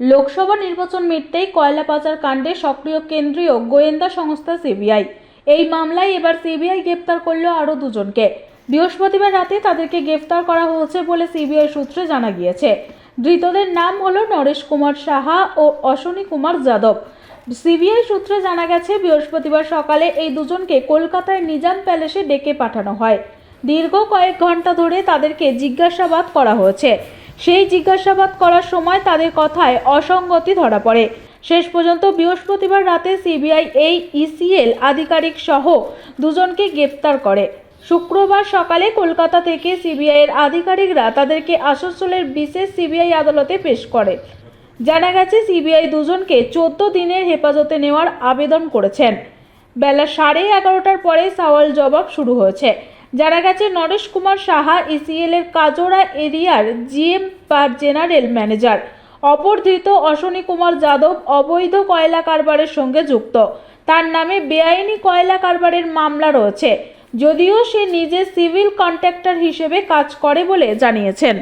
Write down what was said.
লোকসভা নির্বাচন মিটতেই কয়লা পাচার কাণ্ডে সক্রিয় কেন্দ্রীয় গোয়েন্দা সংস্থা সিবিআই। এই মামলায় এবার সিবিআই গ্রেপ্তার করল আরও দুজনকে। বৃহস্পতিবার রাতে তাদেরকে গ্রেফতার করা হয়েছে বলে সিবিআই সূত্রে জানা গিয়েছে। ধৃতদের নাম হলো নরেশ কুমার সাহা ও অশ্বনী কুমার যাদব। সিবিআই সূত্রে জানা গেছে, বৃহস্পতিবার সকালে এই দুজনকে কলকাতায় নিজাম প্যালেসে ডেকে পাঠানো হয়। দীর্ঘ কয়েক ঘণ্টা ধরে তাদেরকে জিজ্ঞাসাবাদ করা হয়েছে। সেই জিজ্ঞাসাবাদ করার সময় তাদের কথায় অসঙ্গতি ধরা পড়ে। শেষ পর্যন্ত বৃহস্পতিবার রাতে সিবিআই এই ইসিএল আধিকারিক সহ দুজনকে গ্রেপ্তার করে। শুক্রবার সকালে কলকাতা থেকে সিবিআইয়ের আধিকারিকরা তাদেরকে আসানসোলের বিশেষ সিবিআই আদালতে পেশ করে। জানা গেছে, সিবিআই দুজনকে চোদ্দ দিনের হেফাজতে নেওয়ার আবেদন করেছেন। বেলা সাড়ে এগারোটার পরে সওয়াল জবাব শুরু হয়েছে। জানা গেছে, নরেশ কুমার সাহা ইসিএল এর কাজোড়া এরিয়ার জিএম পার জেনারেল ম্যানেজার। অপরধৃত অশ্বনী কুমার যাদব অবৈধ কয়লা কারবারের সঙ্গে যুক্ত। তার নামে বেআইনি কয়লা কারবারের মামলা রয়েছে। যদিও সে নিজে সিভিল কন্ট্রাক্টর হিসেবে কাজ করে বলে জানিয়েছেন।